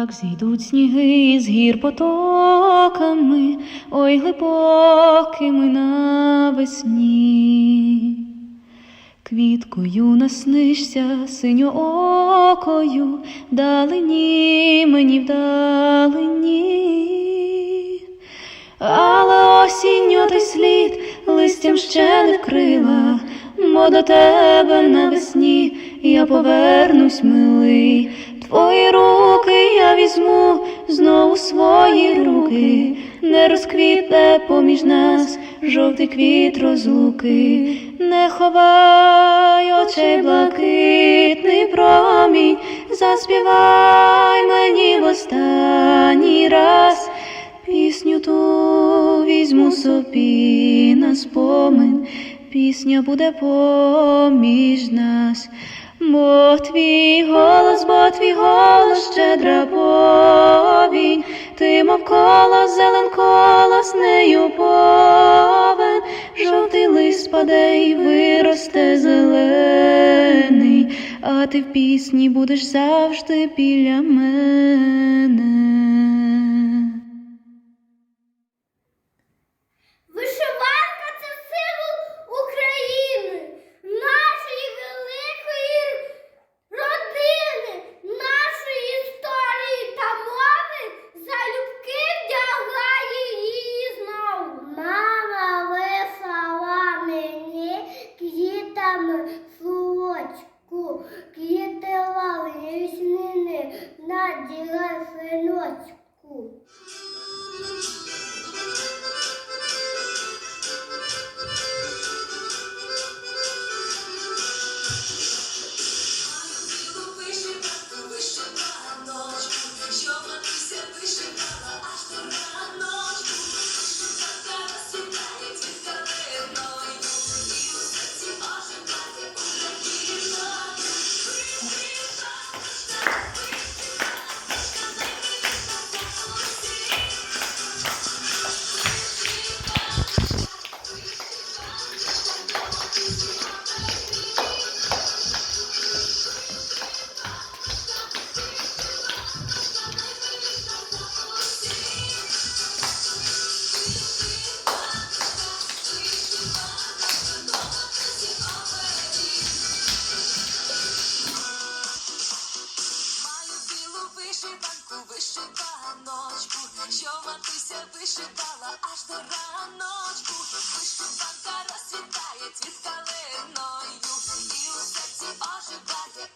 Як зійдуть сніги з гір потоками, ой глибокими навесні. Квіткою наснишся синьоокою, вдалині мені вдалині. Але осінню той слід листям ще не вкрила, бо до тебе навесні я повернусь, милий. Твої руки я візьму знову свої руки, не розквітне поміж нас жовтий квіт розлуки, не ховай очей блакитний промінь, заспівай мені в останній раз. Пісню ту візьму собі на спомин, пісня буде поміж нас, бо твій голос, твій голос щедра повінь, ти мов колос, зелен колос, нею повен, жовтий лист спаде і виросте зелений, а ти в пісні будеш завжди біля мене. Квіти на наділа синочку. Що матуся вишивала аж до раночку. Вишиванка розцвітає цвіт калиною, і у серці оживає.